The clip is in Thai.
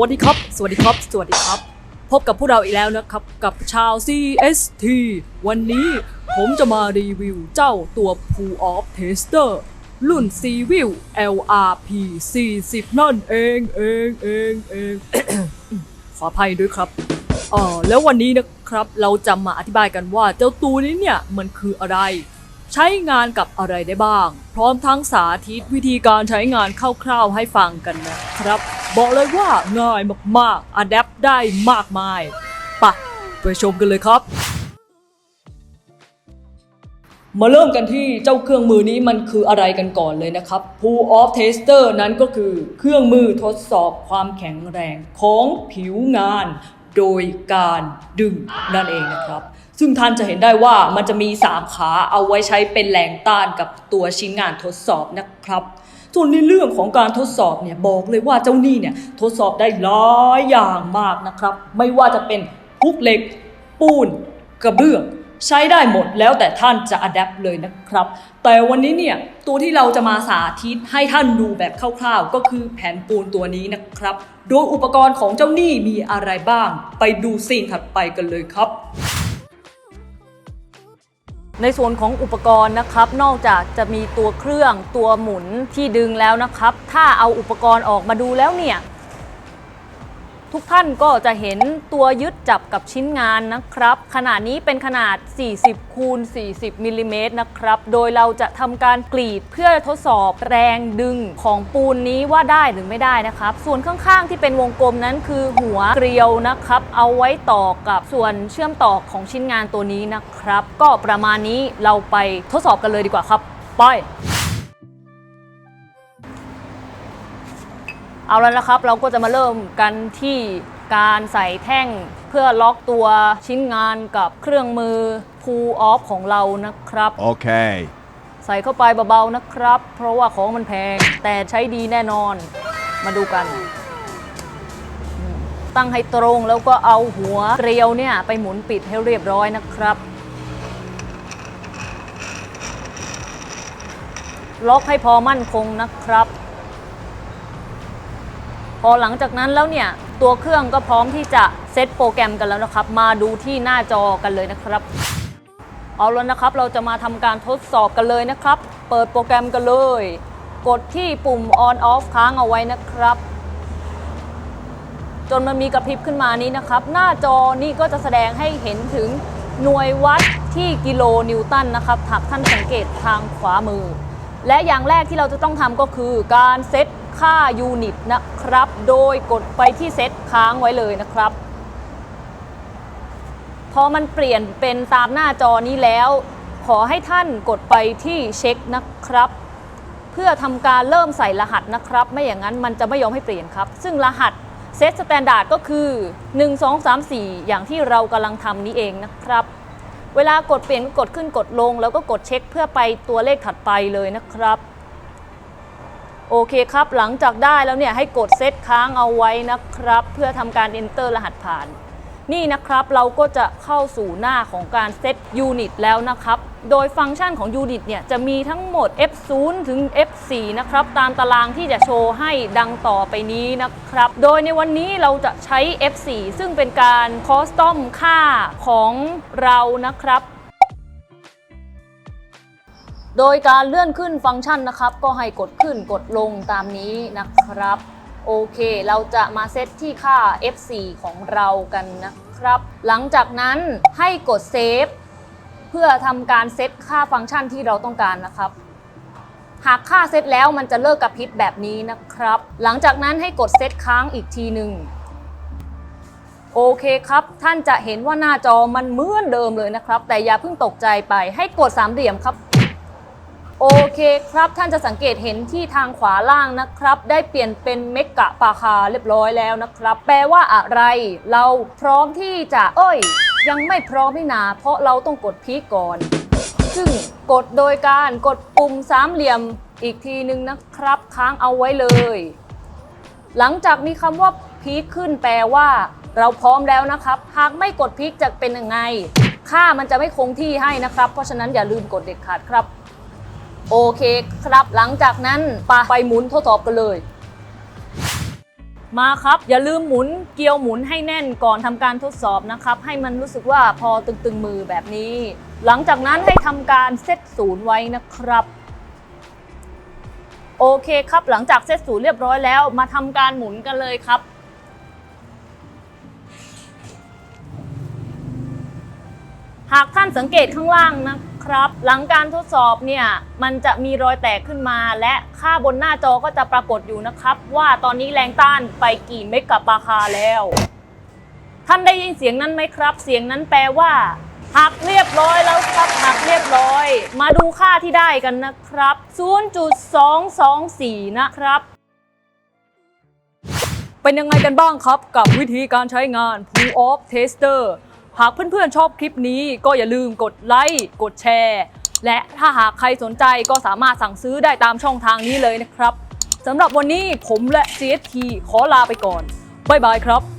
วัสดีครับ สวัสดีครับ สวัสดีครับ พบกับพวกเราอีกแล้วนะครับ กับชาว CST วันนี้ผมจะมารีวิวเจ้าตัว Pool of Tester รุ่น c v i l LRP 40 นั่นเองเองเองเองขออภัยด้วยครับเออแล้ววันนี้นะครับเราจะมาอธิบายกันว่าเจ้าตัวนี้เนี่ยมันคืออะไร ใช้งานกับอะไรได้บ้าง พร้อมทั้งสาธิตวิธีการใช้งานคร่าวๆให้ฟังกันนะครับ บอกเลยว่าง่ายมากๆอัดแอปได้มากมายปะไปชมกันเลยครับ มาเริ่มกันที่เจ้าเครื่องมือนี้มันคืออะไรกันก่อนเลยนะครับ Pool of Tester นั้นก็คือเครื่องมือทดสอบความแข็งแรงของผิวงานโดยการดึงนั่นเองนะครับ ซึ่งท่านจะเห็นได้ว่ามันจะมี 3 ขาเอาไว้ใช้เป็นแรงต้านกับตัวชิ้นงานทดสอบนะครับ ส่วนในเรื่องของการทดสอบเนี่ยบอกเลยว่าเจ้านี่เนี่ยทดสอบได้หลายอย่างมากนะครับ ไม่ว่าจะเป็นพุกเหล็ก ปูนกระเบื้องใช้ได้หมดแล้วแต่ท่านจะอัดแอปเลยนะครับ แต่วันนี้เนี่ยตัวที่เราจะมาสาธิตให้ท่านดูแบบคร่าวๆ ก็คือแผ่นปูนตัวนี้นะครับ โดยอุปกรณ์ของเจ้านี่มีอะไรบ้าง ไปดูซีนถัดไปกันเลยครับ ในส่วนของอุปกรณ์นะครับ นอกจากจะมีตัวเครื่องตัวหมุนที่ดึงแล้วนะครับ ถ้าเอาอุปกรณ์ออกมาดูแล้วเนี่ย ทุกท่านก็จะเห็นตัวยึดจับกับชิ้นงานนะครับ ขนาดนี้เป็นขนาด 40คูณ40มิลลิเมตรนะครับ โดยเราจะทำการกรีดเพื่อทดสอบแรงดึงของปูนนี้ว่าได้หรือไม่ได้นะครับ ส่วนข้างๆที่เป็นวงกลมนั้นคือหัวเกลียวนะครับ เอาไว้ต่อกับส่วนเชื่อมต่อของชิ้นงานตัวนี้นะครับ ก็ประมาณนี้เราไปทดสอบกันเลยดีกว่าครับไป เอาแล้วนะครับ เราก็จะมาเริ่มกันที่การใส่แท่งเพื่อล็อกตัวชิ้นงานกับเครื่องมือ pull off ของเรานะครับ Okay. ใส่เข้าไปเบาๆนะครับ เพราะว่าของมันแพง แต่ใช้ดีแน่นอน มาดูกันอืมตั้งให้ตรงแล้วก็เอาหัวเกลียวเนี่ย ไปหมุนปิดให้เรียบร้อยนะครับ ล็อกให้พอมั่นคงนะครับพ อหลังจากนั้นแล้วเนี่ยตัวเครื่องก็พร้อมที่จะเซตโปรแกรมกันแล้วนะครับ มาดูที่หน้าจอกันเลยนะครับ เอาแล้วนะครับเราจะมาทำการทดสอบกันเลยนะครับ เปิดโปรแกรมกันเลย กดที่ปุ่ม on off ค้างเอาไว้นะครับ จนมันมีกระพริบขึ้นมานี้นะครับ หน้าจอนี่ก็จะแสดงให้เห็นถึงหน่วยวัดที่กิโลนิวตันนะครับหากท่านสังเกตทางขวามือ และอย่างแรกที่เราจะต้องทำก็คือการเซต ค่ายูนิตนะครับ โดยกดไปที่เซตค้างไว้เลยนะครับ พอมันเปลี่ยนเป็นตามหน้าจอนี้แล้ว ขอให้ท่านกดไปที่เช็คนะครับ เพื่อทำการเริ่มใส่รหัสนะครับ ไม่อย่างนั้นมันจะไม่ยอมให้เปลี่ยนครับ ซึ่งรหัสเซตสแตนดาร์ดก็คือ 1 2 3 4 อย่างที่เรากำลังทำนี้เองนะครับ เวลากดเปลี่ยนก็กดขึ้นกดลง แล้วก็กดเช็คเพื่อไปตัวเลขถัดไปเลยนะครับ โอเคครับ หลังจากได้แล้วเนี่ยให้กดเซตค้างเอาไว้นะครับ เพื่อทำการ enter รหัสผ่าน นี่นะครับเราก็จะเข้าสู่หน้าของการเซตยูนิตแล้วนะครับ โดยฟังก์ชันของยูนิตเนี่ยจะมีทั้งหมด F0 ถึง F4 นะครับ ตามตารางที่จะโชว์ให้ดังต่อไปนี้นะครับ โดยในวันนี้เราจะใช้ F4 ซึ่งเป็นการคอสตอมค่าของเรานะครับ โดยการเลื่อนขึ้นฟังก์ชันนะครับ ก็ให้กดขึ้นกดลงตามนี้นะครับ โอเค เราจะมาเซตที่ค่า F4 ของเรากันนะครับ หลังจากนั้นให้กดเซฟเพื่อทำการเซตค่าฟังก์ชันที่เราต้องการนะครับ หากค่าเซตแล้วมันจะเลิกกระพริบแบบนี้นะครับ หลังจากนั้นให้กดเซตค้างอีกทีหนึ่งโอเคครับ ท่านจะเห็นว่าหน้าจอมันเหมือนเดิมเลยนะครับ แต่อย่าเพิ่งตกใจไปให้กดสามเหลี่ยมครับ โอเคครับท่านจะสังเกตเห็นที่ทางขวาล่างนะครับ ได้เปลี่ยนเป็นเมกะปาคาเรียบร้อยแล้วนะครับ แปลว่าอะไร เราพร้อมที่จะเอ้ย ยังไม่พร้อมนี่นา เพราะเราต้องกดพีก่อน ซึ่งกดโดยการกดปุ่มสามเหลี่ยมอีกทีหนึ่งนะครับ ค้างเอาไว้เลย หลังจากมีคำว่าพีคขึ้นแปลว่า เราพร้อมแล้วนะครับ หากไม่กดพีคจะเป็นยังไง ค่ามันจะไม่คงที่ให้นะครับ เพราะฉะนั้นอย่าลืมกดเด็ดขาดครับ โอเคครับหลังจากนั้นปาไปหมุนทดสอบกันเลย มาครับ อย่าลืมหมุนเกลียวหมุนให้แน่นก่อนทำการทดสอบนะครับ ให้มันรู้สึกว่าพอตึงๆมือแบบนี้ หลังจากนั้นให้ทำการเซตศูนย์ไว้นะครับโอเคครับ หลังจากเซตศูนย์เรียบร้อยแล้ว มาทำการหมุนกันเลยครับ หากท่านสังเกตข้างล่างนะ นะครับ หลังการทดสอบเนี่ยมันจะมีรอยแตกขึ้นมา และค่าบนหน้าจอก็จะปรากฏอยู่นะครับ ว่าตอนนี้แรงต้านไปกี่เมกะปาคาแล้ว ท่านได้ยินเสียงนั้นไหมครับ เสียงนั้นแปลว่าหักเรียบร้อยแล้วครับหักเรียบร้อย มาดูค่าที่ได้กันนะครับ 0.224 นะครับ เป็นยังไงกันบ้างครับกับวิธีการใช้งาน Pull Off Tester หากเพื่อนๆชอบคลิปนี้ก็อย่าลืมกดไลค์กดแชร์และถ้าหากใครสนใจก็สามารถสั่งซื้อได้ตามช่องทางนี้เลยนะครับสำหรับวันนี้ผมและ CST ขอลาไปก่อนบ๊ายบายครับ